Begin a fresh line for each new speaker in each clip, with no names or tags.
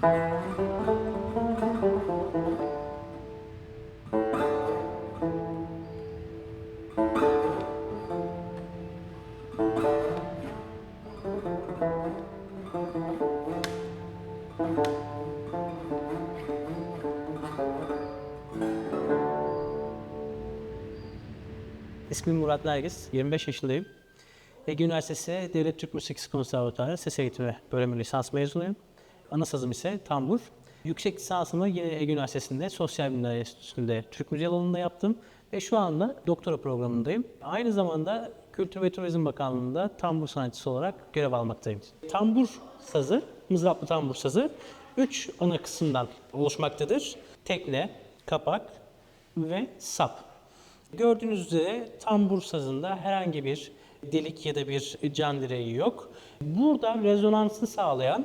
İsmim Murat Nergis, 25 yaşındayım. Ege Üniversitesi Devlet Türk Müzik Konservatuarı Ses Eğitimi Bölümü lisans mezunuyum. Ana sazım ise tambur. Yüksek lisansımı yine Ege Üniversitesi'nde Sosyal Bilimler Enstitüsü'nde Türk Müziği alanında yaptım. Ve şu anda doktora programındayım. Aynı zamanda Kültür ve Turizm Bakanlığı'nda tambur sanatçısı olarak görev almaktayım. Tambur sazı, mızraplı tambur sazı 3 ana kısımdan oluşmaktadır. Tekne, kapak ve sap. Gördüğünüz üzere tambur sazında herhangi bir delik ya da bir can direği yok. Burada rezonansı sağlayan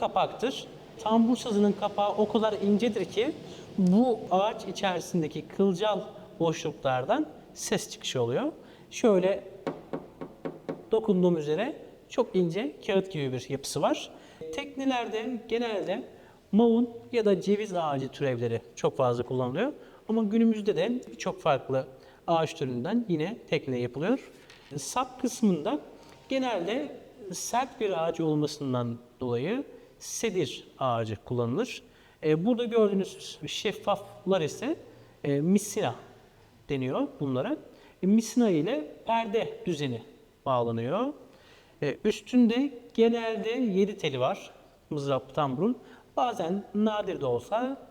kapaktır. Tambur sazının kapağı o kadar incedir ki bu ağaç içerisindeki kılcal boşluklardan ses çıkışı oluyor. Şöyle dokunduğum üzere çok ince kağıt gibi bir yapısı var. Teknelerde genelde maun ya da ceviz ağacı türevleri çok fazla kullanılıyor. Ama günümüzde de çok farklı ağaç türünden yine tekne yapılıyor. Sap kısmında genelde sert bir ağaç olmasından dolayı sedir ağacı kullanılır. E, Burada gördüğünüz şeffaflar ise e, misina deniyor bunlara. E, misina ile perde düzeni bağlanıyor. E, üstünde genelde 7 teli var mızrap tamburun. Bazen nadir de olsa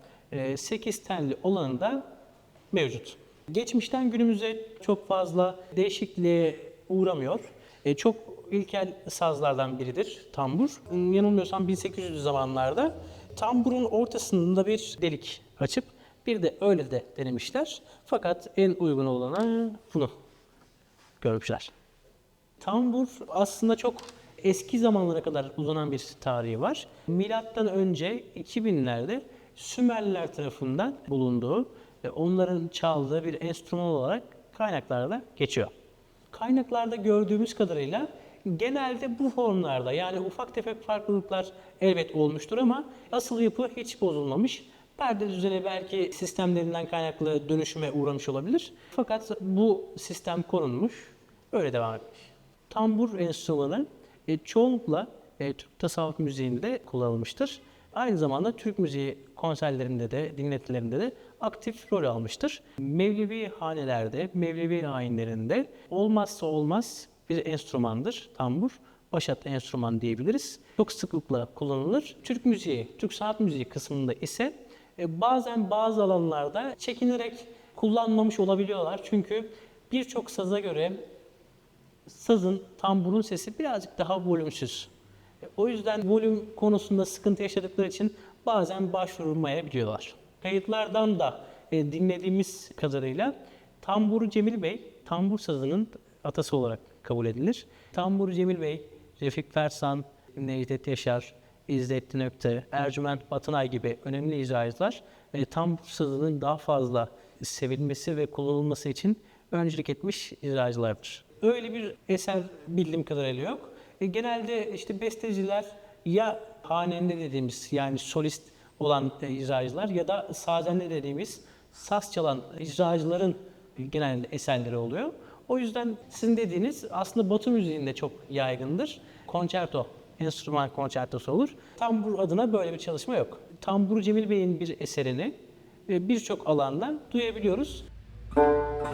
8 telli olanı da mevcut. Geçmişten günümüze çok fazla değişikliğe uğramıyor. E, çok ilkel sazlardan biridir tambur. Yanılmıyorsam 1800 zamanlarda tamburun ortasında bir delik açıp bir de öyle de denemişler. Fakat en uygun olanı bunu görmüşler. Tambur aslında çok eski zamanlara kadar uzanan bir tarihi var. Milattan önce 2000'lerde Sümerliler tarafından bulunduğu ve onların çaldığı bir enstrüman olarak kaynaklarda geçiyor. Kaynaklarda gördüğümüz kadarıyla genelde bu formlarda yani ufak tefek farklılıklar elbet olmuştur ama asıl yapı hiç bozulmamış. Perde düzeni belki sistemlerinden kaynaklı dönüşüme uğramış olabilir. Fakat bu sistem korunmuş, öyle devam etmiş. Tambur enstrümanı e, çoğunlukla e, Türk tasavvuf müziğinde kullanılmıştır. Aynı zamanda Türk müziği konserlerinde de, dinletilerinde de aktif rol almıştır. Mevlevi hanelerde, Mevlevi ayinlerinde olmazsa olmaz bir enstrümandır tambur. Başat enstrüman diyebiliriz. Çok sıklıkla kullanılır. Türk müziği, Türk sanat müziği kısmında ise e, bazen bazı alanlarda çekinerek kullanmamış olabiliyorlar. Çünkü birçok saza göre sazın, tamburun sesi birazcık daha volümsüz. E, O yüzden volüm konusunda sıkıntı yaşadıkları için bazen başvurulmayabiliyorlar. Kayıtlardan da e, dinlediğimiz kadarıyla Tamburu Cemil Bey, tambur sazının atası olarak kabul edilir. Tamburu Cemil Bey, Refik Fersan, Necdet Yaşar, İzzettin Ökte, Ercüment Batınay gibi önemli icracılar e, tambur sazının daha fazla sevilmesi ve kullanılması için öncülük etmiş icracılardır. Öyle bir eser bildiğim kadarıyla yok. E, genelde işte besteciler ya hanende dediğimiz yani solist olan e, icracılar ya da sazende dediğimiz saz çalan icracıların genelde eserleri oluyor. O yüzden sizin dediğiniz aslında Batı müziğinde çok yaygındır. Konçerto, enstrüman konçertosu olur. Tambur adına böyle bir çalışma yok. Tambur Cemil Bey'in bir eserini birçok alandan duyabiliyoruz. Müzik